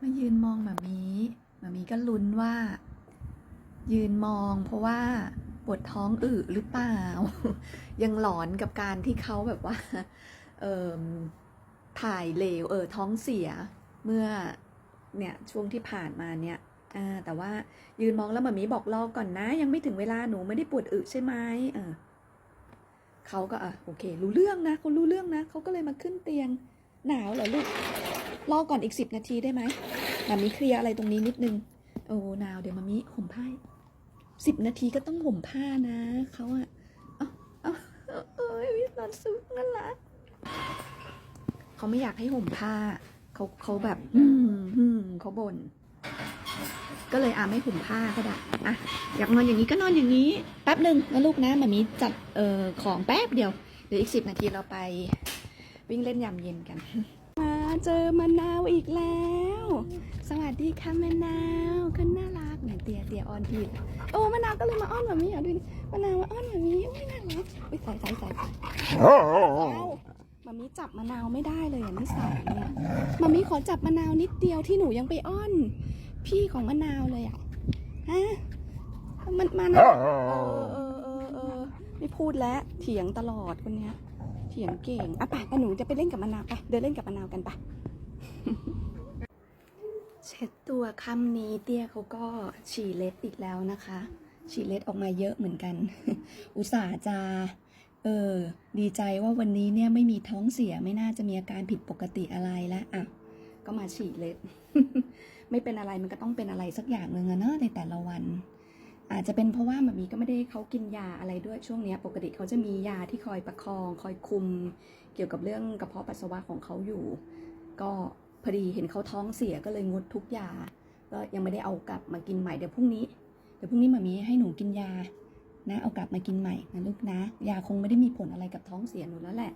มายืนมองแบบนี้แบบนี้ก็ลุ้นว่า ยืนมองเพราะว่าปวดท้องอึหรือเปล่า ยังหลอนกับการที่เขาแบบว่า เออถ่ายเหลวเออท้องเสียเมื่อเนี่ยช่วงที่ผ่านมาเนี่ยอ่าแต่ว่ายืนมองแล้วแบบนี้บอกรอก่อนนะ ยังไม่ถึงเวลาหนูไม่ได้ปวดอึใช่ไหมเออเขาก็อะโอเค รู้เรื่องนะเขารู้เรื่องนะเขาก็เลยมาขึ้นเตียงหนาวเหรอลูก รอก่อนอีกสิบนาทีได้ไหมมามีเคลียร์อะไรตรงนี้นิดนึง โอ้นาวเดี๋ยวมามีห่มผ้าสิบนาทีก็ต้องห่มผ้านะเขาอะเอาเอาเอ้ยวิสอนซุกนั่นละเขาไม่อยากให้ห่มผ้าเขาเขาแบบ อืมเขาบ่นก็เลยอะไม่ห่มผ้าก็ได้อะอยากนอนอย่างนี้ก็นอนอย่างนี้ แป๊บหนึ่งนะลูกนะมามีจัดเอ่อของแป๊บเดียว เดี๋ยวอีกสิบนาทีเราไปวิ่งเล่นยามเย็นกัน เจอมะนาวอีกแล้ว สวัสดีค่ะมะนาวก็น่ารักเหมือนเตียเตียออนทีโอ้มะนาวก็เลยมาอ้อนแบบนี้เหรอดูดิมะนาวมาอ้อนแบบนี้อุ้ยน่ารักอุ้ยใส่ใส่ใส่เอ้ามามีจับมะนาวไม่ได้เลยอะนิสัยเนี่ยมามีขอจับมะนาวนิดเดียวที่หนูยังไปอ้อน พี่ของมะนาวเลยอะฮะมันมันเออเออเออเออเออไม่พูดแล้วเถียงตลอดคนเนี้ย เถียงเก่งอะไปไปหนูจะไปเล่นกับมะนาวไปเดินเล่นกับมะนาวกันไปเช็ดตัวคำนี้เตี้ยเขาก็ฉี่เล็ดอีกแล้วนะคะ ฉี่เล็ดออกมาเยอะเหมือนกัน อุตส่าห์จะเออ ดีใจว่าวันนี้เนี่ยไม่มีท้องเสียไม่น่าจะมีอาการผิดปกติอะไรแล้วอะ ก็มาฉี่เล็ด ไม่เป็นอะไรมันก็ต้องเป็นอะไรสักอย่างหนึ่งอะเนอะในแต่ละวัน อาจจะเป็นเพราะว่ามันมีก็ไม่ได้เขากินยาอะไรด้วยช่วงนี้ปกติเขาจะมียาที่คอยประคอง คอยคุม เกี่ยวกับเรื่องกระเพาะปัสสาวะของเขาอยู่ ก็พอดีเห็นเขาท้องเสียก็เลยงดทุกยา ก็ยังไม่ได้เอากลับมากินใหม่เดี๋ยวพรุ่งนี้เดี๋ยวพรุ่งนี้มามีให้หนูกินยานะเอากลับมากินใหม่นะลูกนะ ยาคงไม่ได้มีผลอะไรกับท้องเสียหนูแล้วแหละ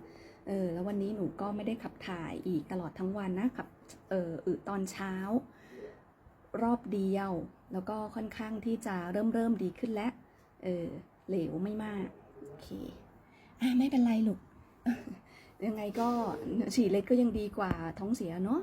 เออแล้ววันนี้หนูก็ไม่ได้ขับถ่ายอีกตลอดทั้งวันนะขับเอออึตอนเช้า รอบเดียว แล้วก็ค่อนข้างที่จะเริ่มเริ่มดีขึ้นแล้ว เออ เหลวไม่มาก โอเค อะไม่เป็นไรลูก ยังไงก็ฉี่เล็กก็ยังดีกว่าท้องเสียเนาะ